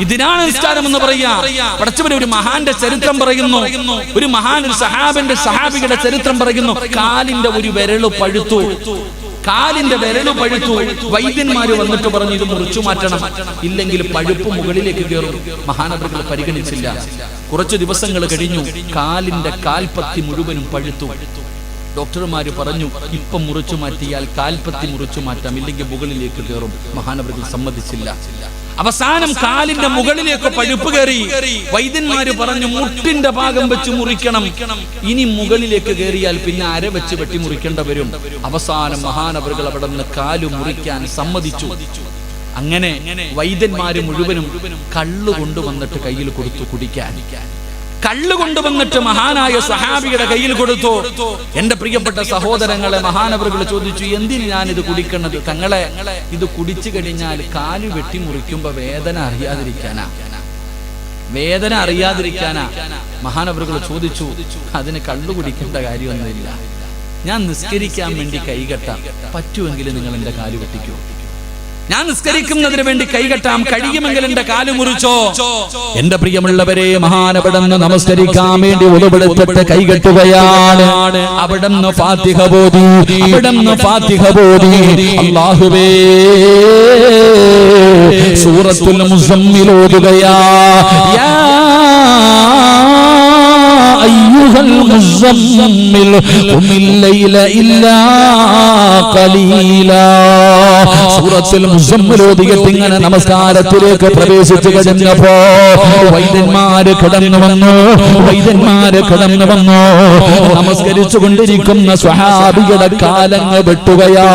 ഇതിനാണ് നിസ്കാരം എന്ന് പറയാ. പടച്ചവന് ഒരു മഹാന്റെ ചരിത്രം പറയുന്നു. ഒരു മഹാൻ ഒരു സഹാബന്റെ സഹാബിയുടെ ചരിത്രം പറയുന്നു. കാലിന്റെ ഒരു വിരൽ പഴുത്തു. കാലിന്റെ വിരൽ പഴുത്തു. വൈദ്യന്മാര് വന്നിട്ട് പറഞ്ഞു ഇത് മുറിച്ചു മാറ്റണം. ഇല്ലെങ്കിൽ പഴുപ്പ് മുകളിലേക്ക് കയറും. മഹാനവറുകൾ പരിഗണിച്ചില്ല. കുറച്ചു ദിവസങ്ങൾ കഴിഞ്ഞു. കാലിന്റെ കാൽപ്പത്തി മുഴുവനും പഴുത്തു. ഡോക്ടർമാര് പറഞ്ഞു ഇപ്പൊ മുറിച്ചു മാറ്റിയാൽ കാൽപ്പത്തി മുറിച്ചു മാറ്റാം. ഇല്ലെങ്കിൽ മുകളിലേക്ക് കയറും. മഹാനവറുകൾ സമ്മതിച്ചില്ല. അവസാനം കാലിന്റെ മുകളിലേക്ക് പഴുപ്പ് കയറി. വൈദ്യന്മാര് പറഞ്ഞു മുട്ടിന്റെ ഭാഗം വെച്ച് മുറിക്കണം. ഇനി മുകളിലേക്ക് കയറിയാൽ പിന്നെ അര വെച്ച് വെട്ടി മുറിക്കേണ്ട വരും. അവസാനം മഹാനവറുകൾ അവിടെ നിന്ന് കാൽ മുറിക്കാൻ സമ്മതിച്ചു. അങ്ങനെ വൈദ്യന്മാര് മുഴുവനും കള്ളു കൊണ്ടുവന്നിട്ട് കയ്യിൽ കൊടുത്തു കുടിക്കാൻ. കള്ളു കൊണ്ടുവന്നിട്ട് മഹാനായ സഹാബിയുടെ കയ്യിൽ കൊടുത്തു. എന്റെ പ്രിയപ്പെട്ട സഹോദരങ്ങളെ മഹാനവറുകൾ ചോദിച്ചു എന്തിന് ഞാൻ ഇത് കുടിക്കേണ്ടത് തങ്ങളെ ഇത് കുടിച്ചു കഴിഞ്ഞാൽ കാൽ വെട്ടി മുറിക്കുമ്പോ വേദന അറിയാതിരിക്കാനാ. വേദന അറിയാതിരിക്കാനാ? മഹാനവറുകൾ ചോദിച്ചു അതിന് കള്ളു കുടിക്കേണ്ട കാര്യമൊന്നുമില്ല. ഞാൻ നിസ്കരിക്കാൻ വേണ്ടി കൈകെട്ടാം. പറ്റുമെങ്കിൽ നിങ്ങൾ എന്റെ കാൽ വെട്ടിക്കോ. ഞാൻ നിസ്കരിക്കുന്നതിന് വേണ്ടി കൈകെട്ടാം കഴിയുമെങ്കിൽ എന്റെ കാലു മുറിച്ചോ? എന്റെ പ്രിയമുള്ളവരെ മഹാനവിടന്ന് നമസ്കരിക്കാൻ വേണ്ടി ഉളവെടുത്തിട്ട് കൈകെട്ടുകയാണ്. അവിടന്ന് ഫാത്തിഹ ബോധി. അവിടന്ന് ഫാത്തിഹ ബോധി. അള്ളാഹുവേ സൂറത്തുൽ മുസമ്മിൽ ഓതുകയാ. أيها المزمل قم الليل إلا قليلا സൂറത്തിൽ മുസമ്മിൽ ഓതിയിട്ട് ഇങ്ങനെ നമസ്കാരത്തിലേക്ക് പ്രവേശിച്ചു കഴിഞ്ഞപ്പോ വൈദ്യന്മാര് കിടന്നു വന്നു വൈദ്യന്മാര് കിടന്നു വന്നു നമസ്കരിച്ചു കൊണ്ടിരിക്കുന്ന സ്വഹാബിയുടെ കാലങ്ങ് വെട്ടുകയാ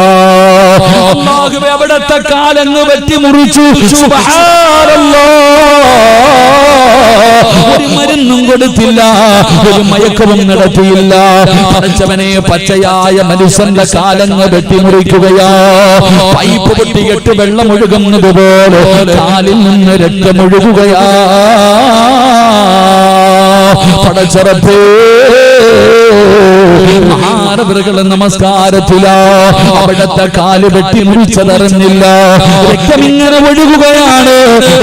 അല്ലാഹുവേ, അവിടത്തെ കാലങ്ങ് വെട്ടി മുറിച്ചു ഒരു മരുന്നും കൊടുത്തില്ല ഒരു മയക്കവും നടത്തിയില്ല. പടച്ചവനെ പച്ചയായ മനുഷ്യന്റെ കാലങ്ങ് വെട്ടിമുറിക്കുകയാ. പൈപ്പ് പൊട്ടിയിട്ട് വെള്ളം ഒഴുകുന്നത് പോലെ കാലിൽ നിന്ന് രക്തമൊഴുകുകയാ. പടച്ചറപ്പേ മഹാനവറുകൾ നമസ്കാരത്തില. അവിടത്തെ കാൽ വെട്ടി മുറിച്ചതറിഞ്ഞില്ല. രക്തമിങ്ങനെ ഒഴുകുകയാണ്.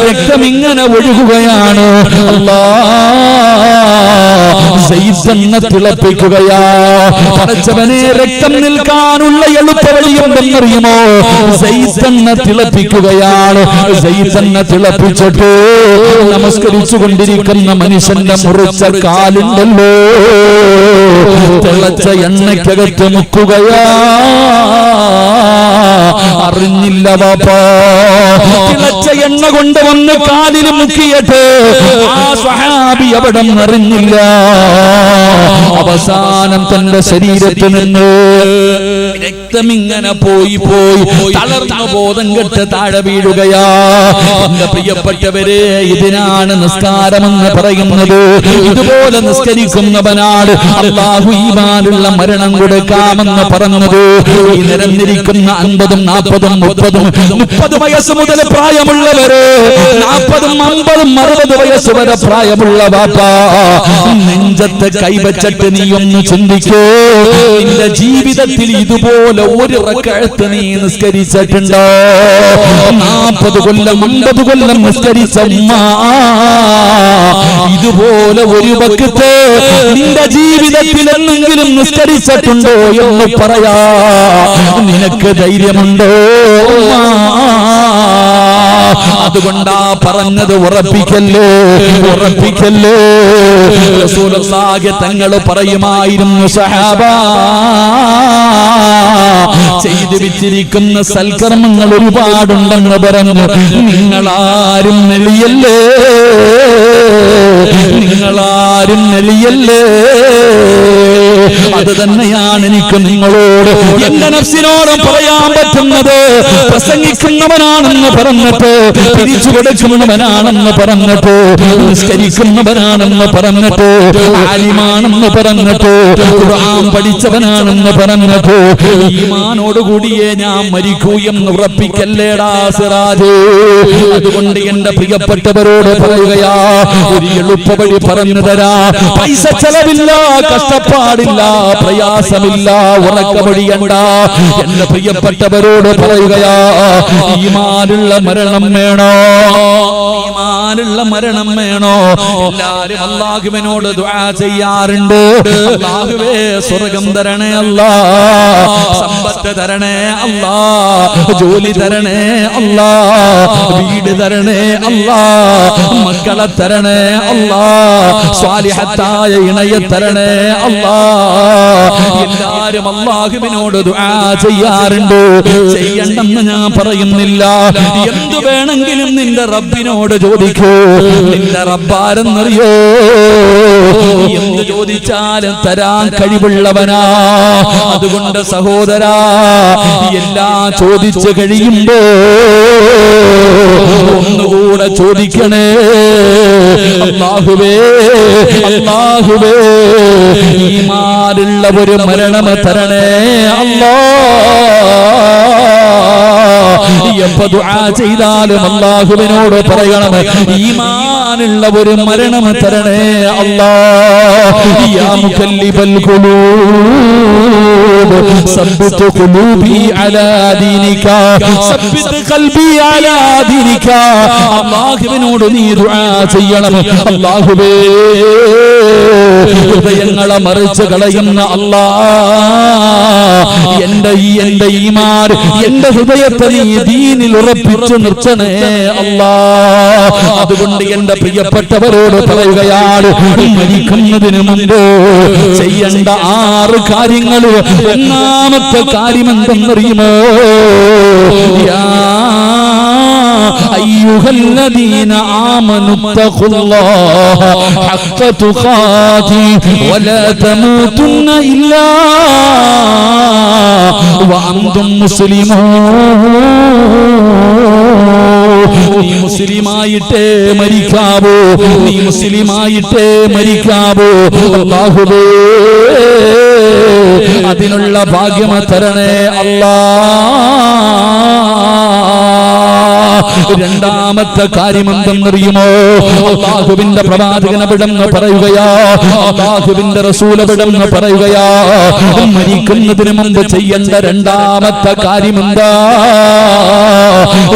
രക്തമിങ്ങനെ ഒഴുകുകയാണ്. അല്ലാ. സൈസന്നെ തിളപ്പിക്കുകയാ. പടച്ചവനെ രക്തം നിൽക്കാനുള്ള എളുപ്പ വഴിയുണ്ടെന്നറിയുമോ? തിളപ്പിക്കുകയാണ്. സൈസന്നെ തിളപ്പിച്ചിട്ട് നമസ്കരിച്ചു കൊണ്ടിരിക്കുന്ന മനുഷ്യന്റെ മുറിച്ച കാലുണ്ടല്ലോ. തിളച്ച എണ്ണയ്ക്കകത്ത് മുക്കുകയാ അറിഞ്ഞില്ല ബാപ്പാ. തിളച്ച എണ്ണ കൊണ്ടുവന്ന് കാലിൽ മുക്കിയിട്ട് ആ സ്വഹാബി അവിടെ അറിഞ്ഞില്ല. അവസാനം തന്റെ ശരീരത്തിൽ നിന്ന്. രക്തമിങ്ങനെ പോയി പോയി തളർന്ന ബോധം കെട്ട് താഴെ വീഴുകയാ. എന്റെ പ്രിയപ്പെട്ടവരെ ഇതിനാണ് നിസ്കാരമെന്ന് പറയുന്നത്. ഇതുപോലെ നിസ്കരിക്കുന്നവനാണ് അള്ളാഹു ഈമാനുള്ള മരണം കൊടുക്കാമെന്ന് പറഞ്ഞത്. ഈ നിരന്നിരിക്കുന്ന അൻപതും നാൽപ്പതും മുപ്പതും മുപ്പത് വയസ്സ് മുതൽ പ്രായമുള്ളവരെ നാൽപ്പതും അമ്പതും അറുപത് വയസ്സ് വരെ പ്രായമുള്ള വാപ്പാ നെഞ്ചത്തെ കൈവച്ചിട്ട് നീ ഒന്ന് ചിന്തിക്കോ. നിന്റെ ജീവിതത്തിൽ ഇതുപോലെ ഒരു റക്കഴത്ത് നീ നിസ്കരിച്ചിട്ടുണ്ടോ? നാൽപ്പത് കൊല്ലം അമ്പത് കൊല്ലം നിസ്കരിച്ച ഇതുപോലെ ഒരു വക്കത്ത് നിന്റെ ജീവിതത്തിൽ എന്തെങ്കിലും നിസ്കരിച്ചിട്ടുണ്ടോ എന്ന് പറയാ. നിനക്ക് ധൈര്യമുണ്ടോ? അതുകൊണ്ടാ പറഞ്ഞത് ഉറപ്പിക്കല്ലേ? ഉറപ്പിക്കല്ലേ? തങ്ങൾ പറയുമായിരുന്നു സഹാബ ചെയ്തു വെച്ചിരിക്കുന്ന സൽക്കർമ്മങ്ങൾ ഒരുപാടുണ്ടെന്ന് പറഞ്ഞു. നിങ്ങളാരും നെളിയല്ലേ? നിങ്ങളാരും നെളിയല്ലേ? അത് തന്നെയാണ് എനിക്ക് നിങ്ങളോട് എന്റെ നഫ്സിനോട് പറയാൻ പറ്റുന്നത് പ്രസംഗിക്കുന്നവനാണെന്ന് പറഞ്ഞിട്ട് പിരിച്ചു കൊടുക്കുന്നവനാണെന്ന് പറഞ്ഞിട്ട് നിസ്കരിക്കുന്നവനാണെന്ന് പറഞ്ഞിട്ട് ആലിമാണെന്ന് പറഞ്ഞിട്ട് ഖുർആൻ പഠിച്ചവനാണെന്ന് പറഞ്ഞിട്ട് ഈമാനോടുകൂടിയേ ഞാൻ മരിക്കൂ എന്ന് ഉറപ്പിക്കല്ലേടാ സിറാജ്. അതുകൊണ്ട് എന്റെ പ്രിയപ്പെട്ടവരോട് പറയുകയാ ഒരു എളുപ്പ വഴി പറഞ്ഞു തരാ. പൈസ ചെലവില്ല കഷ്ടപ്പാടില്ല. പ്രയാസമില്ല ഉറക്കമൊഴിയണ്ട എന്റെ പ്രിയപ്പെട്ടവരോട് പറയുകയാ ഈമാനുള്ള മരണം വേണോ? ഈമാനുള്ള മരണം വേണോ? എല്ലാരും അള്ളാഹുവിനോട് ചെയ്യാറുണ്ട്. സ്വർഗം തരണേ അല്ല സമ്പത്ത് തരണേ അല്ല ജോലി തരണേ അല്ല വീട് തരണേ അല്ല മക്കളെ തരണേ അല്ലാ സ്വാലിഹത്തായ ഇണയെ തരണേ അല്ലാ എല്ലാരും അള്ളാഹുവിനോട് ദുആ ചെയ്യാറുണ്ട്. ചെയ്യണ്ടെന്ന് ഞാൻ പറയുന്നില്ല. എന്തു വേണമെങ്കിലും നിന്റെ റബ്ബിനോട് ചോദിക്കൂ. നിന്റെ റബ്ബാരെന്നറിയോ? എന്ത് ചോദിച്ചാലും തരാൻ കഴിവുള്ളവനാ. അതുകൊണ്ട് സഹോദരാ എല്ലാം ചോദിച്ചു കഴിയുമ്പോ ഒന്നുകൂടെ ചോദിക്കണേ. അല്ലാഹുവേ അല്ലാഹുവേ ഈമാനുള്ള ഒരു മരണം തരണേ അല്ലാ. എപ്പോ ദുആ ചെയ്താലും അല്ലാഹുവിനോട് പറയണം ഈമാനുള്ള ഒരു മരണം തരണേ അല്ലാ. യാ القلوب ثبت قلوبي على دينك ثبت قلبي على دينك الله അല്ലാഹുവിനോട് നീ ദുആ ചെയ്യണം അല്ലാഹുവേ ഹൃദയങ്ങളെ മറിച്ച് കളയുന്ന അല്ലാ എന്റെ ഈ എന്റെ ഈമാർ എന്റെ ഹൃദയത്തെ നീ ദീനിൽ ഉറപ്പിച്ചു നിർത്തണേ അല്ലാ. അതുകൊണ്ട് എന്റെ പ്രിയപ്പെട്ടവരോട് പറയുകയാണ് മരിക്കുന്നതിന് മുമ്പ് ചെയ്യേണ്ട ആറ് കാര്യങ്ങൾ ഒന്നാമത്തെ കാര്യം എന്തെന്നറിയുമോ? യാ أيها الذين آمنوا اتقوا الله حق تقاته ولا تموتن إلا وأنتم مسلمون നീ മുസ്ലിമായിട്ടേ മരിക്കാവോ നീ മുസ്ലിമായിട്ടേ മരിക്കാവോ അല്ലാഹുവേ അതിനുള്ള ഭാഗ്യം തരണേ അല്ലാ രണ്ടാമത്തെ കാര്യം എന്തെന്നറിയുമോ? അള്ളാഹുവിന്റെ പ്രവാചകൻ അവിടെന്ന് പറയുകയാ. അള്ളാഹുവിന്റെ റസൂൽ അവിടെന്ന് പറയുകയാ. മരിക്കുന്നതിന് മുമ്പ് ചെയ്യേണ്ട രണ്ടാമത്തെ കാര്യം എന്താ?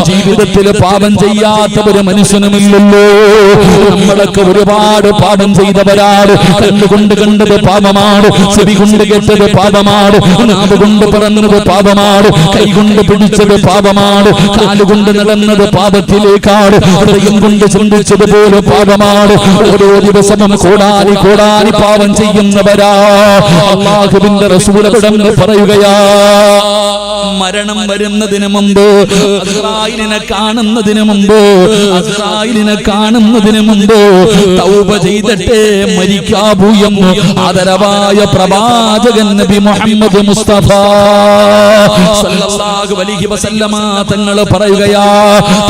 ജീവിതത്തിൽ പാപം ചെയ്യാത്ത ഒരു മനുഷ്യനുമില്ലല്ലോ. നമ്മളൊക്കെ ഒരുപാട് പാപം ചെയ്തവരാണ്. കണ്ടുകൊണ്ട് കണ്ടത് പാപമാണ്. ചെവി കൊണ്ട് കേട്ടത് പാപമാണ്. നാവ് കൊണ്ട് പറഞ്ഞത് പാപമാണ്. കൈ കൊണ്ട് പിടിച്ചത് പാപമാണ്. കാലുകൊണ്ട് നടന്നത് പാപത്തിലേക്കാണ് ഹൃദയം കൊണ്ട് ചിന്തിച്ചതുപോലെ പാപമാണ് ഓരോ ദിവസവും കോടാനി കോടാനി പാപം ചെയ്യുന്നവരാ. അള്ളാഹുവിന്റെ റസൂലവിടെന്ന് പറയുകയാ മരണം വരുന്നതിന് മുമ്പ് അസ്രായിലിനെ കാണുന്നതിന് മുമ്പ് അസ്രായിലിനെ കാണുന്നതിന് മുമ്പ് തൗബ ചെയ്തിട്ട് മരിക്കാവൂ എന്ന് ആദരവായ പ്രവാചകൻ നബി മുഹമ്മദ് മുസ്തഫ സല്ലല്ലാഹു അലൈഹി വസല്ലമ തങ്ങൾ പറയുകയാ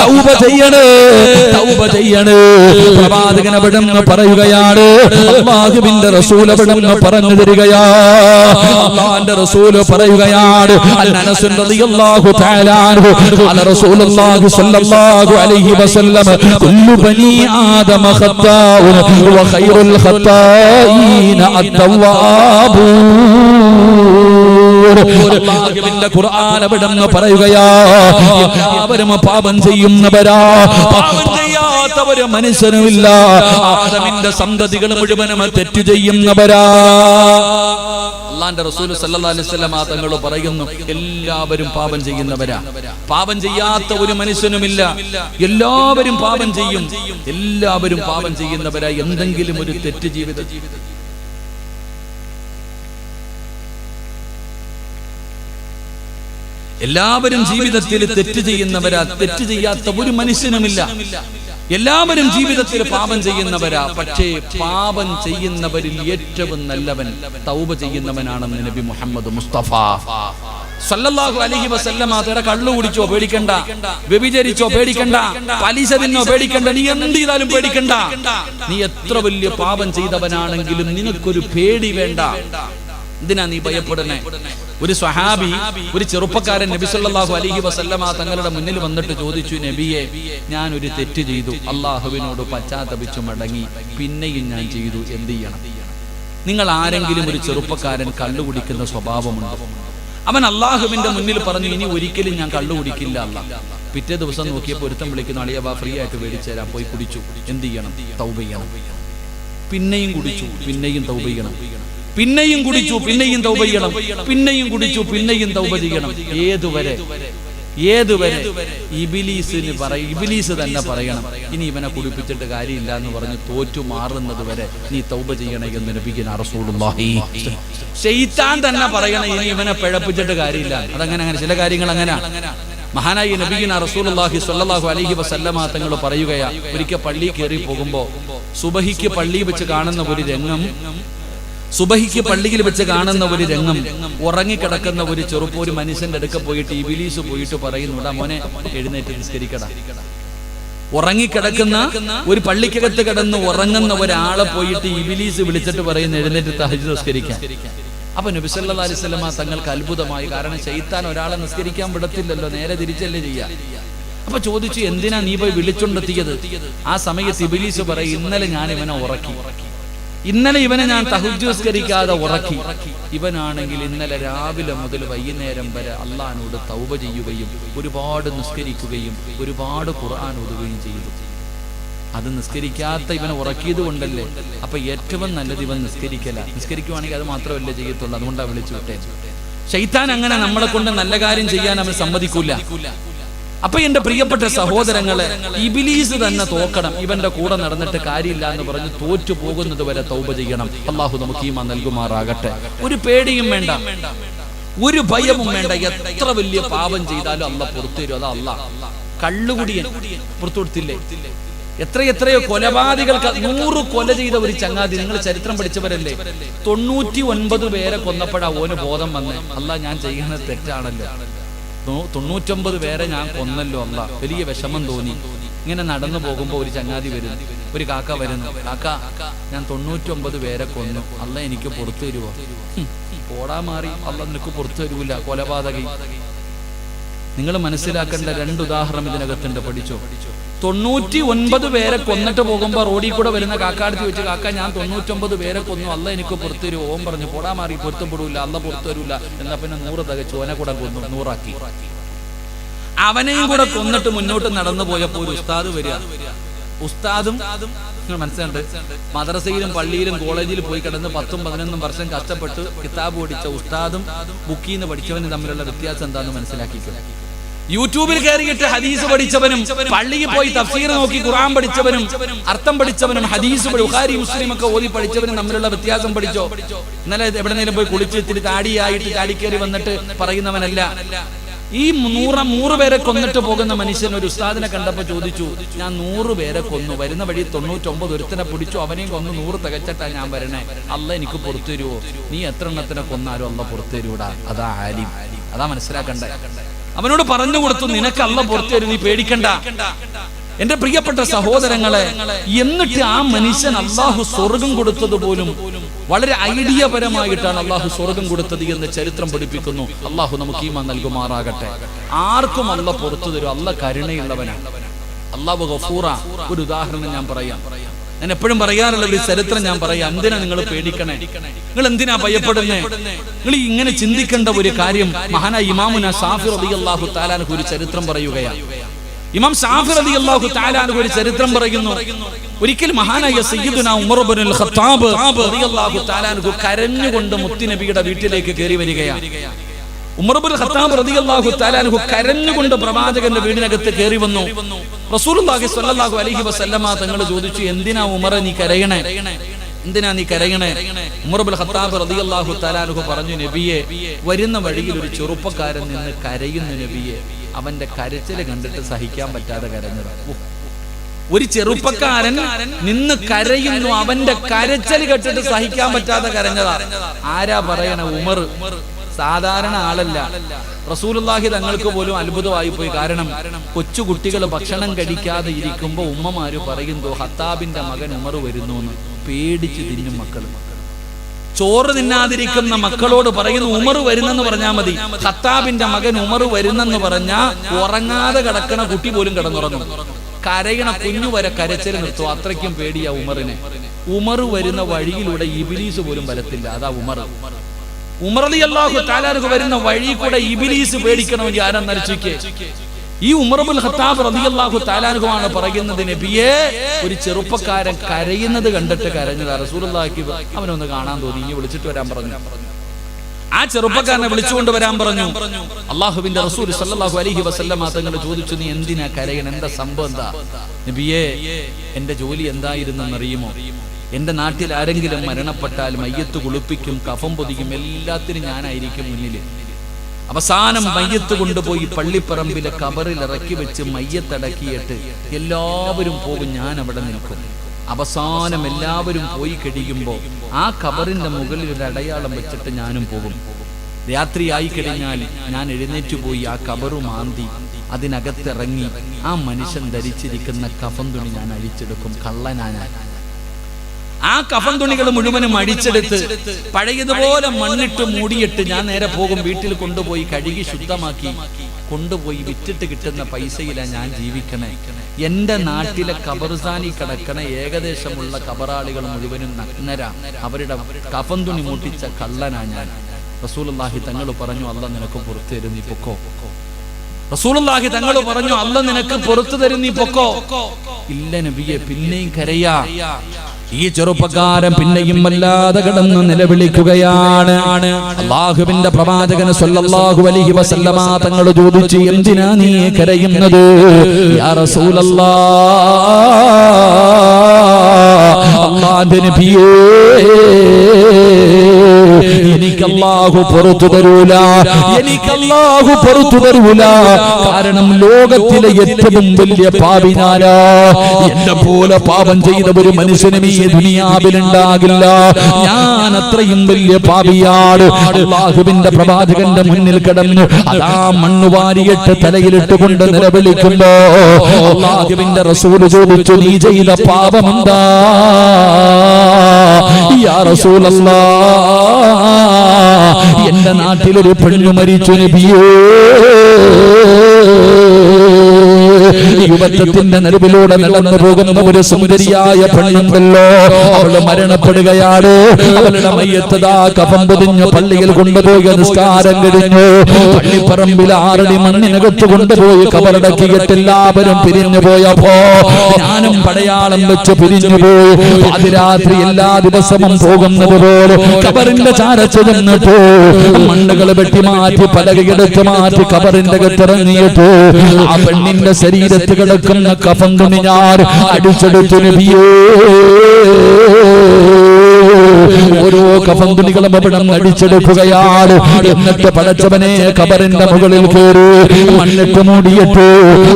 തൗബ ചെയ്യണേ തൗബ ചെയ്യണേ. പ്രവാചകൻ അവിടെ പറയുകയാണ് അള്ളാഹുവിന്റെ റസൂൽ അവിടെ പറഞ്ഞു തരികയാ അള്ളാഹിന്റെ റസൂൽ പറയുകയാണ് അൽ അനസ് റളിയല്ലാഹു തആല അൻഹു റസൂലുള്ളാഹി സ്വല്ലല്ലാഹു അലൈഹി വസല്ലം കുല്ലു ബനി ആദമ ഖത്താഉൻ വ ഖൈറുൽ ഖത്താഈന അത്തവാബൂൻ ഖുർആൻ അവിടെ നിന്ന് പറയുകയാ? എല്ലാവരും പാപം ചെയ്യുന്നവരാ. ഒരു മനുഷ്യനുമില്ല. ആദമിന്റെ സന്തതികൾ മുഴുവനും തെറ്റു ചെയ്യുന്നവരാ. അള്ളാന്റെ റസൂൽ സല്ലാ അലൈഹി വസല്ലം തങ്ങൾ പറയുന്നു എല്ലാവരും പാപം ചെയ്യുന്നവരാ. പാപം ചെയ്യാത്ത ഒരു മനുഷ്യനുമില്ല. എല്ലാവരും പാപം ചെയ്യും. എല്ലാവരും പാപം ചെയ്യുന്നവരാ. എന്തെങ്കിലും ഒരു തെറ്റ് ജീവിത എല്ലാവരും ജീവിതത്തിൽ തെറ്റ് ചെയ്യുന്നവരാ. തെറ്റ് ചെയ്യാത്ത ഒരു മനുഷ്യനുമില്ല. എല്ലാവരും ജീവിതത്തിൽ പാപം ചെയ്യുന്നവരാ. പക്ഷേ പാപം ചെയ്യുന്നവരിൽ ഏറ്റവും നല്ലവൻ തൗബ ചെയ്യുന്നവനാണെന്ന് നബി മുഹമ്മദ് മുസ്തഫ. സല്ലല്ലാഹു അലൈഹി വസല്ലമ തേടെ കള്ളു കുടിച്ചോ പേടിക്കണ്ട. വ്യഭിചരിച്ചോ പേടിക്കണ്ട. പലിശ തിന്നോ പേടിക്കണ്ട. നീ എന്ത് ചെയ്താലും പേടിക്കണ്ട. നീ എത്ര വലിയ പാപം ചെയ്തവനാണെങ്കിലും നിനക്കൊരു പേടി വേണ്ട. എന്തിനാ നീ ഭയപ്പെടണേ ഒരു സ്വഹാബി ഒരു ചെറുപ്പക്കാരൻ നബി സല്ലല്ലാഹു അലൈഹി വസല്ലമ തങ്ങളുടെ മുന്നിൽ വന്നിട്ട് ചോദിച്ചു നബിയെ ഞാൻ ഒരു തെറ്റ് ചെയ്തു. അള്ളാഹുവിനോട് പശ്ചാത്തപിച്ചു മടങ്ങി. പിന്നെയും ഞാൻ ചെയ്തു. എന്ത് ചെയ്യണം? നിങ്ങൾ ആരെങ്കിലും ഒരു ചെറുപ്പക്കാരൻ കള്ളു കുടിക്കുന്ന സ്വഭാവമുണ്ടോ? അവൻ അള്ളാഹുവിന്റെ മുന്നിൽ പറഞ്ഞു ഇനി ഒരിക്കലും ഞാൻ കള്ളു കുടിക്കില്ല അല്ല. പിറ്റേ ദിവസം നോക്കിയപ്പോൾ ഒരുത്തം വിളിക്കുന്ന അളിയവ ഫ്രീ ആയിട്ട് മേടിച്ചു തരാം പോയി കുടിച്ചു. എന്ത് ചെയ്യണം? തൗബ ചെയ്യണം പിന്നെയും കുടിച്ചു. പിന്നെയും തൗബ ചെയ്യണം. പിന്നെയും കുടിച്ചു പിന്നെയും തൗബ ചെയ്യണം. പിന്നെയും കുടിച്ചു പിന്നെയും തൗബ ചെയ്യണം. ഏതുവരെ? ഏതുവരെ? ഇബിലീസിന് പറ ഇബിലീസ് തന്നെ പറയണം. ഇനി ഇവനെ കുടിപ്പിച്ചിട്ട് കാര്യമില്ല എന്ന് പറഞ്ഞ് തോറ്റു മാറുന്നത് വരെ നീ തൗബ ചെയ്യണേ എന്ന് അറസൂലുള്ളാഹി തന്നെ പറയണം ഇനി ഇവനെ പിഴപ്പിച്ചിട്ട് കാര്യമില്ല. അതങ്ങനെ അങ്ങനെ ചില കാര്യങ്ങൾ അങ്ങനെ. മഹാനായി നബീന റസൂലുള്ളാഹി സ്വല്ലല്ലാഹു അലൈഹി വസല്ലമ തങ്ങൾ പറയുകയാ ഒരിക്കൽ പള്ളി കയറി പോകുമ്പോ സുബഹിക്ക് പള്ളി വെച്ച് കാണുന്ന ഒരു രംഗം സുബഹിക്ക് പള്ളിയിൽ വെച്ച് കാണുന്ന ഒരു രംഗം ഉറങ്ങിക്കിടക്കുന്ന ഒരു ചെറുപ്പം ഒരു മനുഷ്യന്റെ അടുക്ക പോയിട്ട് ഇബിലീസ് പോയിട്ട് പറയുന്നുടാ മോനെ എഴുന്നേറ്റ് നിസ്കരിക്കടാ. ഉറങ്ങിക്കിടക്കുന്ന ഒരു പള്ളിക്കകത്ത് കിടന്ന് ഉറങ്ങുന്ന ഒരാളെ പോയിട്ട് ഇബിലീസ് വിളിച്ചിട്ട് പറയുന്ന എഴുന്നേറ്റ് തഹജ് നിസ്കരിക്കാൻ അപ്പൊ നബി സല്ലല്ലാഹു അലൈഹി വസല്ലമ തങ്ങൾക്ക് അത്ഭുതമായി. കാരണം ചെയ്ത്താൻ ഒരാളെ നിസ്കരിക്കാൻ വിടത്തില്ലല്ലോ നേരെ തിരിച്ചല്ലേ ചെയ്യാ. അപ്പൊ ചോദിച്ചു എന്തിനാ നീ പോയി വിളിച്ചുണ്ടെത്തിയത്? ആ സമയത്ത് ഇബിലീസ് പറയും ഇന്നലെ ഞാൻ ഇവനെ ഉറക്കി. ഇന്നലെ ഇവനെ ഞാൻ തഹുജ്സ്കരിക്കാതെ ഉറക്കി. ഇവനാണെങ്കിൽ ഇന്നലെ രാവിലെ മുതൽ വൈകുന്നേരം വരെ അള്ളഹാനോട് തൗബ ചെയ്യുകയും ഒരുപാട് നിസ്കരിക്കുകയും ഒരുപാട് ഖുർആൻ ഓതുകയും ചെയ്തു. അത് നിസ്കരിക്കാത്ത ഇവനെ ഉറക്കിയത് കൊണ്ടല്ലേ? അപ്പൊ ഏറ്റവും നല്ലത് ഇവൻ നിസ്കരിക്കല. നിസ്കരിക്കുവാണെങ്കിൽ അത് മാത്രമല്ലേ ചെയ്യത്തുള്ളൂ. അതുകൊണ്ടാണ് വിളിച്ചു വിട്ടേ. ശൈത്താൻ അങ്ങനെ നമ്മളെ കൊണ്ട് നല്ല കാര്യം ചെയ്യാൻ അവൻ സമ്മതിക്കൂല. അപ്പൊ എന്റെ പ്രിയപ്പെട്ട സഹോദരങ്ങളെ ഇബിലീസ് തന്നെ തോക്കണം. ഇവന്റെ കൂടെ നടന്നിട്ട് കാര്യമില്ല എന്ന് പറഞ്ഞ് തോറ്റു പോകുന്നത് വരെ തൗപ ചെയ്യണം. അള്ളാഹു നമുക്ക് ഈമ നൽകുമാറാകട്ടെ. ഒരു പേടിയും വേണ്ട. ഒരു ഭയവും വേണ്ട. എത്ര വലിയ പാപം ചെയ്താലും അല്ല പുറത്തു തരും അതാ അല്ല കള്ളുകുടിയൻ പുറത്തു കൊടുത്തില്ലേ എത്ര എത്രയോ കൊലപാതകൾക്ക് നൂറ് കൊല ചെയ്ത ഒരു ചങ്ങാതി. നിങ്ങൾ ചരിത്രം പഠിച്ചവരല്ലേ? തൊണ്ണൂറ്റി ഒൻപത് പേരെ കൊന്നപ്പോഴാ ഓന് ബോധം വന്നേ. അല്ല ഞാൻ ചെയ്യുന്നത് തെറ്റാണല്ലോ. തൊണ്ണൂറ്റൊമ്പത് പേരെ ഞാൻ കൊന്നല്ലോ അല്ല വലിയ വിഷമം തോന്നി. ഇങ്ങനെ നടന്നു പോകുമ്പോൾ ഒരു ചങ്ങാതി വരുന്നു ഒരു കാക്ക വരുന്നു. കാക്ക ഞാൻ തൊണ്ണൂറ്റൊമ്പത് പേരെ കൊന്നു. അല്ല എനിക്ക് പുറത്തു തരുവോ? പോടാ മാറി. അല്ല നിനക്ക് പുറത്തു തരൂല. കൊലപാതകി. നിങ്ങൾ മനസ്സിലാക്കേണ്ട രണ്ട് ഇതിനകത്തുണ്ട്. പഠിച്ചോ? തൊണ്ണൂറ്റി ഒൻപത് പേരെ കൊന്നിട്ട് പോകുമ്പോൾ റോഡിൽ കൂടെ വരുന്ന കാക്കാടുത്ത് വെച്ച് കാക്ക ഞാൻ തൊണ്ണൂറ്റൊമ്പത് പേരെ കൊന്നു. അല്ല എനിക്ക് പുറത്തുവരും ഓം പറഞ്ഞു. പോടാ മാറി പൊരുത്തപ്പെടൂല. അല്ല പുറത്തു തരൂല എന്നാ പിന്നെ നൂറ് തകച്ചു ഓനെ കൂടെ കൊന്നു നൂറാക്കി. അവനെയും കൂടെ കൊന്നിട്ട് മുന്നോട്ട് നടന്നു പോയപ്പോ ഒരു ഉസ്താദ് വരിക. ഉസ്താദും മനസ്സിലുണ്ട് മദ്രസയിലും പള്ളിയിലും കോളേജിൽ പോയി കിടന്ന് പത്തും പതിനൊന്നും വർഷം കഷ്ടപ്പെട്ട് കിതാബ് പഠിച്ച ഉസ്താദും ബുക്കിന്ന് പഠിച്ചവനും തമ്മിലുള്ള വ്യത്യാസം എന്താണെന്ന് മനസ്സിലാക്കിക്കോ? യൂട്യൂബിൽ കയറിയിട്ട് ഹദീസ് പഠിച്ചവനും പള്ളിയിൽ പോയി തഫ്സീർ നോക്കി ഖുർആൻ പഠിച്ചവനും അർത്ഥം പഠിച്ചവനും ഹദീസ് ബുഖാരി മുസ്ലിം ഒക്കെ ഓതി പഠിച്ചവനും തമ്മിലുള്ള വ്യത്യാസം പഠിച്ചോ? ഇന്നലെ എവിടെന്നേലും പോയി കുളിച്ച് ഇത്തിരി താടിയായിട്ട് കയറി വന്നിട്ട് പറയുന്നവനല്ല. ഈ നൂറ നൂറ് പേരെ കൊന്നിട്ട് പോകുന്ന മനുഷ്യൻ ഒരു ഉസ്താദിനെ കണ്ടപ്പോ ചോദിച്ചു ഞാൻ നൂറ് പേരെ കൊന്നു. വരുന്ന വഴി തൊണ്ണൂറ്റൊമ്പത് ഒരുത്തനെ പിടിച്ചു. അവനെയും കൊന്നു. നൂറ് തികച്ചിട്ടാ ഞാൻ വരണേ. അല്ല എനിക്ക് പുറത്തു തരുവോ? നീ എത്ര എണ്ണത്തിനെ കൊന്നാലും അല്ല പുറത്തു തരൂടാ. അതാ ആലിം. അതാ മനസ്സിലാക്കണ്ടേ? അവനോട് പറഞ്ഞു കൊടുത്തു നിനക്ക് അല്ല പുറത്തു നീ പേടിക്കണ്ട. എന്റെ പ്രിയപ്പെട്ട സഹോദരങ്ങളെ എന്നിട്ട് ആ മനുഷ്യൻ അള്ളാഹു സ്വർഗം കൊടുത്തത് പോലും വളരെ ഐഡിയ പരമായിട്ടാണ് അള്ളാഹു സ്വർഗം കൊടുത്തത് എന്ന് ചരിത്രം പഠിപ്പിക്കുന്നു. അള്ളാഹു നമുക്ക് ഈ നൽകുമാറാകട്ടെ. ആർക്കും അല്ല പുറത്തു തരും അല്ല കരുണയുള്ളവനാണ് അള്ളാഹു ഗഫൂറ. ഒരു ഉദാഹരണം ഞാൻ പറയാം. ഞാൻ എപ്പോഴും പറയാറുള്ള ഒരു ചരിത്രം ഞാൻ പറയാം. എന്തിനാ നിങ്ങൾ പേടിക്കണേ? നിങ്ങൾ എന്തിനാ ഭയപ്പെടുന്നേ? നിങ്ങൾ ഇങ്ങനെ ചിന്തിക്കേണ്ട ഒരു കാര്യം മഹാന ഇമാമുന സാഫിർ അലി അള്ളാഹു താലാനക്ക് ഒരു ചരിത്രം പറയുകയാണ് ഇമാം സാഫിർ അലി അള്ളാഹു താലാനക്ക് ഒരു ചരിത്രം പറയുന്നു. ഒരിക്കൽ മഹാനായ സയ്യിദുന ഇബ്നുൽ ഖത്താബ് റളിയല്ലാഹു തആലാൻഹു കരഞ്ഞുകൊണ്ട് മുത്തുനബിയുടെ വീട്ടിലേക്ക് കയറി വരികയാണ് ഉമർ ഇബ്നുൽ ഖത്താബ് റളിയല്ലാഹു തആലാൻഹു കരഞ്ഞുകൊണ്ട് പ്രവാചകന്റെ വീടിനകത്ത് കയറി വന്നു. റസൂലുള്ളാഹി സ്വല്ലല്ലാഹു അലൈഹി വസല്ലമ തങ്ങൾ ചോദിച്ചു എന്തിനാ ഉമർ നീ കരയണേ? എന്തിനാ നീ കരയണേ? ഉമർ ഇബ്നുൽ ഖത്താബ് റളിയല്ലാഹു തആലാൻഹു പറഞ്ഞു നബിയെ വരുന്ന വഴിയിൽ ഒരു ചെറുപ്പക്കാരൻ നിന്ന് കരയുന്നു നബിയെ. അവന്റെ കരച്ചിൽ കണ്ടിട്ട് സഹിക്കാൻ പറ്റാതെ കരഞ്ഞത്. ഒരു ചെറുപ്പക്കാരൻ നിന്ന് കരയുന്നു അവന്റെ കരച്ചൽ കെട്ടിട്ട് സഹിക്കാൻ പറ്റാതെ കരഞ്ഞതാ. ആരാ പറയണ ഉമർ? സാധാരണ ആളല്ല. റസൂലുള്ളാഹി തങ്ങൾക്ക് പോലും അത്ഭുതമായി പോയി. കാരണം കൊച്ചു കുട്ടികൾ ഭക്ഷണം കഴിക്കാതെ ഇരിക്കുമ്പോ ഉമ്മമാര് പറയുന്നു ഹത്താബിന്റെ മകൻ ഉമർ വരുന്നു എന്ന് പേടിച്ച് തിന്നും മക്കൾ ചോറ് തിന്നാതിരിക്കുന്ന മക്കളോട് പറയുന്നു ഉമർ വരുന്നെന്ന് പറഞ്ഞാൽ മതി. ഹത്താബിന്റെ മകൻ ഉമർ വരുന്നെന്ന് പറഞ്ഞാ ഉറങ്ങാതെ കിടക്കണ കുട്ടി പോലും കിടന്നുറങ്ങും. കരയണ കുഞ്ഞു വരെ കരച്ചിൽ നിർത്തും. അത്രയ്ക്കും പേടിയാ ഉമറിനെ. ഉമർ വരുന്ന വഴിയിലൂടെ ഇബിലീസ് പോലും വരത്തില്ല. അതാ ഉമർ. ഉമർ അലി അള്ളാഹു താലാർക്ക് വരുന്ന വഴി കൂടെ ഇബിലീസ് പേടിക്കണമെങ്കിൽ ആരാ നരച്ചിക്ക് ഈ ഉമർബുൽ ഖത്താബ് റളിയല്ലാഹു താലാനുഖമാണ് പറയുന്നത് നബിയെ ഒരു ചെറുപ്പക്കാരൻ കരയുന്നത് കണ്ടിട്ട് കരഞ്ഞതാ. റസൂലുള്ളാഹിക്ക് അവനൊന്ന് കാണാൻ തോന്നി ഇനി വിളിച്ചിട്ട് വരാൻ പറഞ്ഞു. ആ ചെറുപ്പക്കാരനെ വിളിച്ചുകൊണ്ട് വരാൻ പറഞ്ഞു. അള്ളാഹുവിന്റെ റസൂൽ സല്ലല്ലാഹു അലൈഹി വസല്ലമ തങ്ങൾ ചോദിച്ചു നീ എന്തിനാ കരയൻ എന്താ സംഭവം എന്താ? നബിയെ എന്റെ ജോലി എന്തായിരുന്നെന്നറിയുമോ എന്റെ നാട്ടിൽ ആരെങ്കിലും മരണപ്പെട്ടാൽ മയ്യത്ത് കുളിപ്പിക്കും കഫം പൊതിക്കും എല്ലാത്തിനും ഞാനായിരിക്കും മുന്നിൽ അവസാനം മയ്യത്ത് കൊണ്ടുപോയി പള്ളിപ്പറമ്പിലെ കബറിൽ ഇറക്കി വെച്ച് മയ്യത്തടക്കിയിട്ട് എല്ലാവരും പോകും ഞാൻ അവിടെ നിൽക്കും. അവസാനം എല്ലാവരും പോയി കഴിയുമ്പോൾ ആ കബറിന്റെ മുകളിൽ ഒരു അടയാളം വെച്ചിട്ട് ഞാനും പോകും. രാത്രിയായി കഴിഞ്ഞാൽ ഞാൻ എഴുന്നേറ്റ് പോയി ആ കബറു മാന്തി അതിനകത്തിറങ്ങി ആ മനുഷ്യൻ ധരിച്ചിരിക്കുന്ന കഫം തുണി ഞാൻ അഴിച്ചെടുക്കും കള്ളനാ ഞാൻ. ആ കഫൻ തുണികൾ മുഴുവനും അടിച്ചെടുത്ത് പഴയതുപോലെ മണ്ണിട്ട് മൂടിയിട്ട് ഞാൻ നേരെ പോകും വീട്ടിൽ കൊണ്ടുപോയി കഴുകി ശുദ്ധമാക്കി കൊണ്ടുപോയി വിറ്റിട്ട് കിട്ടുന്ന പൈസയിലാണ് ഞാൻ ജീവിക്കണേ. എന്റെ നാട്ടിലെ കബർസാനി കിടക്കണ ഏകദേശമുള്ള കബറാളികൾ മുഴുവനും നഗ്നരാ. അവരുടെ കഫൻ തുണി മുട്ടിച്ച കള്ളനാ ഞാൻ. റസൂലുള്ളാഹി തങ്ങൾ പറഞ്ഞു അല്ല നിനക്ക് പുറത്തു തരും നീ പൊക്കോ. റസൂലുള്ളാഹി തങ്ങൾ പറഞ്ഞു അല്ല നിനക്ക് പുറത്തു തരും നീ പൊക്കോ. ഇല്ല നബിയെ പിന്നെയും കരയാ. ഈ ചെറുപ്പക്കാരൻ പിന്നെയും വല്ലാതെ കിടന്ന് നിലവിളിക്കുകയാണ്. അള്ളാഹുവിന്റെ പ്രവാചകന് സല്ലല്ലാഹു അലൈഹി വസല്ലമ തങ്ങൾ ചോദിച്ചു എന്തിനാ നീ കരയുന്നത്? യാ റസൂലല്ലാ. അള്ളാന്റെ നബിയേ എനിക്ക് അല്ലാഹു പുറത്തു തരൂല എനിക്ക് അല്ലാഹു പുറത്തു തരൂല. കാരണം ലോകത്തിലെ ഏറ്റവും വലിയ പാപിനാരാ? എന്നെ പോലെ പാപം ചെയ്ത ഒരു മനുഷ്യനും ഈ ദുനിയാവിലുണ്ടാകില്ല. ഞാൻ അത്രയും വലിയ പാപിയാണ്. അള്ളാഹുവിന്റെ പ്രവാചകന്റെ മുന്നിൽ കിടന്നു അതാ മണ്ണു വാരിയിട്ട് തലയിലിട്ട് കൊണ്ട് നിലവിളിക്കുമ്പോ അള്ളാഹുവിന്റെ റസൂൽ ചോദിച്ചു നീ ചെയ്ത പാപമെന്താ എന്റെ നാട്ടിലൊരു പെണ്ണു മരിച്ചു നബിയേ. യുവത്വത്തിന്റെ നടുവിലൂടെ നടന്നു പോകുന്ന ഒരു സുന്ദരിയായ പെണ്ണുണ്ടല്ലോ. അവൾ മരണപ്പെടുകയാണ്. അവളുടെ മയ്യത്തതാ കഫം പൊതിഞ്ഞ് പള്ളിയിൽ കൊണ്ടുപോയി നിസ്കാരം കഴിഞ്ഞു. പള്ളിപ്പറമ്പിൽ ആറടി മണ്ണിനകത്ത് കൊണ്ടുപോയി കബറടക്കിയിട്ട് എല്ലാവരും പിരിഞ്ഞു പോയപ്പോ ഞാനും പടയാളം വെച്ച് പിരിഞ്ഞു പോയി. അതിരാത്രി എല്ലാ ദിവസവും പോകുന്നത് പോലെ കബറിന്റെ ചാരച്ചു നിന്നിട്ട്. മണ്ണുകൾ വെട്ടി മാറ്റി പലകയെടുത്ത് മാറ്റി കബറിന്റെ അകത്തിറങ്ങിയിട്ട് ആ പെണ്ണിന്റെ ശരീരത്ത് കിടക്കുന്ന കഫം തുണി ഞാൻ അടിച്ചെടുത്തു നബിയേ. ഓരോ കഫം തുണികളും അവിടെ അടിച്ചെടുക്കുകയാണ്. എന്നിട്ട് പടച്ചവനെ കബറിന്റെ മുകളിൽ കയറി മണ്ണിട്ട് മൂടിയിട്ട്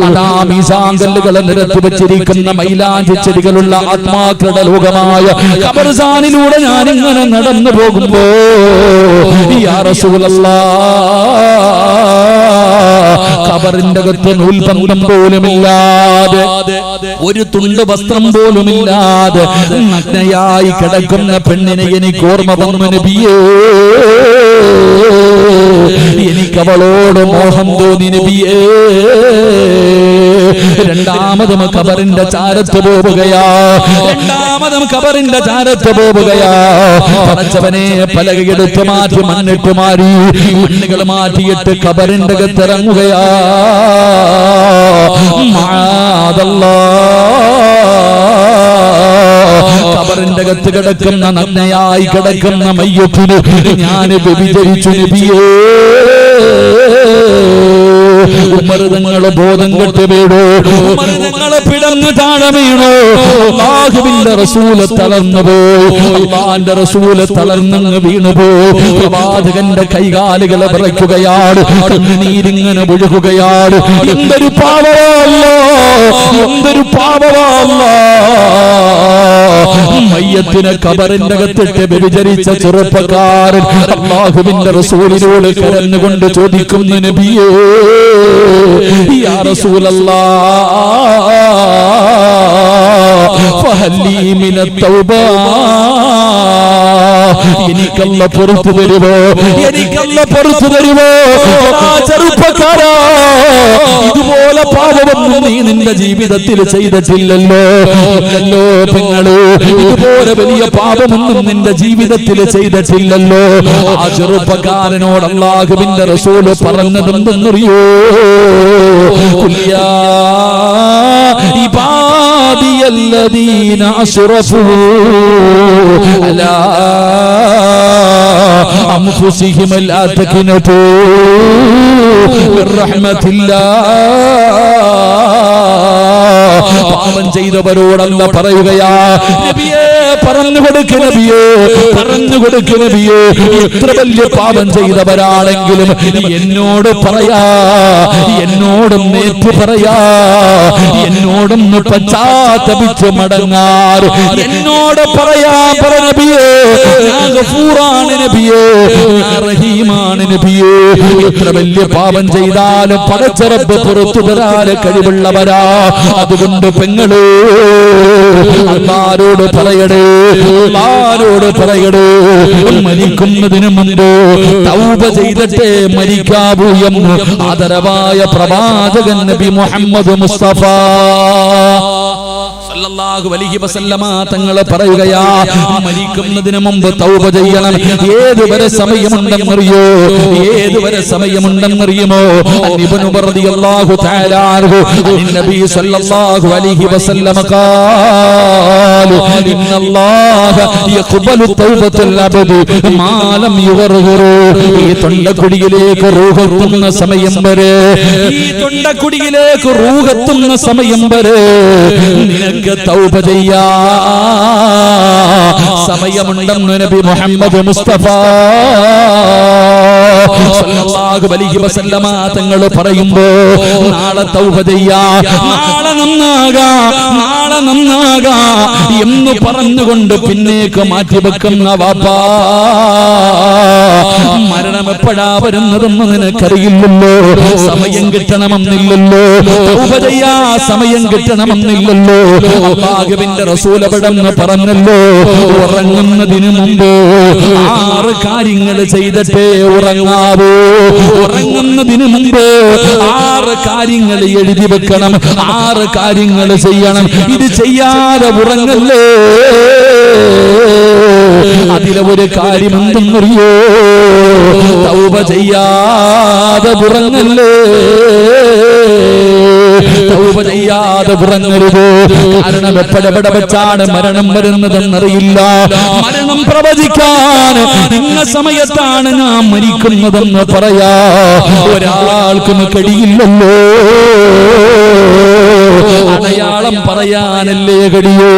അതാ മീസാങ്കല്ലുകളെ നിരത്തി വെച്ചിരിക്കുന്ന മൈലാഞ്ചി ചെടികളുള്ള ആത്മാക്കളുടെ ലോകമായ കബർസാനിലൂടെ ഞാൻ ഇങ്ങനെ നടന്നു പോകുമ്പോ യാ റസൂലല്ലാ കബറിന്റെ അകത്ത് നൂൽപന്തം പോലുമില്ലാതെ ഒരു തുണ്ട് വസ്ത്രം പോലുമില്ലാതെ നഗ്നയായി കിടക്കുന്ന പെണ്ണിനെ എനിക്ക് ഓർമ്മ വന്നു നബിയേ. എനിക്ക് അവളോട് മോഹം തോന്നി നബിയേ. രണ്ടാമതും കബറിന്റെ ചാരത്ത് പോവുകയാ. രണ്ടാമതും കബറിന്റെ ചാരത്ത് പോവുകയാ. പടച്ചവനെ പലകയെടുത്ത് മാറ്റി മണ്ണിട്ട് മാറി. മണ്ണുകൾ മാറ്റിയിട്ട് കബറിന്റെ അകത്തിറങ്ങുകയാ. കബറിന്റെ അകത്ത് കിടക്കുന്ന നഗ്നയായി കിടക്കുന്ന മയ്യത്തിന് ഞാൻ വ്യഭിചരിച്ചു ഉമർതങ്ങളെ ബോധം കെട്ട് വീടോ ഉമർതങ്ങളെ പിടന്ന് താഴെ വീണോ. അള്ളാഹുവിന്റെ റസൂൽ തളർന്നു പോയി. അള്ളാന്റെ റസൂൽ തളർന്നങ്ങ് വീണു പോയി. പ്രവാചകന്റെ കൈകാലുകളെ വിറയ്ക്കുകയാണ്. നീരിങ്ങനെ ഒഴുകുകയാണ് എന്തൊരു പാവമല്ലോ. എന്തൊരു പാവമല്ല. മയ്യത്തിനെ കബറിന്റെ അകത്തിട്ട് വ്യഭിചരിച്ച ചെറുപ്പക്കാരൻ അള്ളാഹുവിന്റെ റസൂലിനോട് കരഞ്ഞുകൊണ്ട് ചോദിക്കുന്നു നബിയേ യാ റസൂലല്ലാ ഫഹല്ലി മിന തൗബ. എനിക്കല്ല പുറത്തു തരുമോ എനിക്കല്ല പുറത്തു തരുമോ ചെറുപ്പക്കാരാ ഇതുപോലെ പാപമൊന്നും നീ നിന്റെ ജീവിതത്തിൽ ചെയ്തിട്ടില്ലല്ലോ. അല്ലോ പെങ്ങൾ ഇതുപോലെ വലിയ പാപമൊന്നും നിന്റെ ജീവിതത്തിൽ ചെയ്തിട്ടില്ലല്ലോ. ആ ചെറുപ്പക്കാരനോട് അള്ളാഹുവിന്റെ റസൂൽ പറഞ്ഞതെന്തെന്നറിയോ? കുല്യാ ഇബാദിയല്ലദീന അസ്റഫൂ അലാ أنفسهم لا تكنتوا من رحمة الله പാപം ചെയ്തവരോടല്ല പറയുകയാ നബിയേ പറഞ്ഞു കൊടുക്ക നബിയേ പറഞ്ഞു കൊടുക്ക നബിയേ എത്ര വലിയ പാപം ചെയ്തവരാണെങ്കിലും എന്നോട് പറയാ എന്നോടും നേറ്റു പറയാ എന്നോടൊന്ന് പശ്ചാത്തപിച്ച് മടങ്ങാർ എന്നോട് പറയാ പറ നബിയേ നബിയേ റഹീമാണ് നബിയേ. എത്ര വലിയ പാപം ചെയ്താലും പടച്ചറപ്പ് പുറത്തു തരാന് കഴിവുള്ളവരാ. അതുകൊണ്ട് പെങ്ങളോ ആരോട് പറയടേ അള്ളാരോട് പറയടോ മരിക്കുന്നതിന് മുമ്പ് തൗബ ചെയ്തിട്ടേ മരിക്കാവൂ എന്ന് ആദരവായ പ്രവാചകൻ നബി മുഹമ്മദ് മുസ്തഫ. സല്ലല്ലാഹു അലൈഹി വസല്ലമ തങ്ങളെ പറയുകയാ മരിക്കുന്നതിന് മുമ്പ് തൗബ ചെയ്യണം ഏതുവരെ സമയമുണ്ടെന്നറിയോ ഏതുവരെ സമയമുണ്ടെന്നറിയുമോ ഇബ്നു റളിയല്ലാഹു തആല അൻഹു നബി സല്ലല്ലാഹു അലൈഹി വസല്ലമ قال ان الله يقبل توبه العبد ما لم يغرغر ഈ തൊണ്ടക്കുടിയിലേക്ക് റൂഹെത്തുന്ന സമയം വരെ ഈ തൊണ്ടക്കുടിയിലേക്ക് റൂഹെത്തുന്ന സമയം വരെ നിനക്ക് തൗബ ചെയ്യാ സമയമുണ്ടെന്ന് നബി മുഹമ്മദ് മുസ്തഫ. തങ്ങൾ പറയുമ്പോ നാളെ തൗബ ചെയ്യാ നാളെ നന്നാകാ നാളെ നന്നാകാ എന്ന് പറഞ്ഞുകൊണ്ട് പിന്നേക്ക് മാറ്റിവെക്കുന്ന വാപ്പാ മരണം എപ്പോഴാ വരുന്നതെന്ന് നിനക്കറിയില്ലല്ലോ സമയം കിട്ടണമെന്നില്ലല്ലോ തൗബ ചെയ്യാ സമയം കിട്ടണമെന്നില്ലല്ലോ. അള്ളാഹുവിന്റെ റസൂലപടന്ന് പറഞ്ഞല്ലോ ഉറങ്ങുന്നതിന് മുമ്പ് ആറ് കാര്യങ്ങൾ ചെയ്തിട്ടേ ഉറങ്ങാവൂ? ഉറങ്ങുന്നതിന് മുമ്പ് ആറ് കാര്യങ്ങൾ എഴുതി വെക്കണം. ആറ് കാര്യങ്ങൾ ചെയ്യണം. ഇത് ചെയ്യാതെ ഉറങ്ങല്ലേ? അതിലെ ഒരു കാര്യം എന്തെന്നറിയോ? തൗബ ചെയ്യാതെ ഉറങ്ങല്ലേ? തൗബ ചെയ്യാതെ കാരണം എപ്പോഴെവിടെ വെച്ചാണ് മരണം വരുന്നതെന്നറിയില്ല. മരണം പ്രവചിക്കാൻ ഇന്ന സമയത്താണ് നാം മരിക്കുന്നതെന്ന് പറയാ. ഒരാൾക്കും കഴിയില്ലല്ലോ അടയാളം പറയാനല്ലേ കഴിയൂ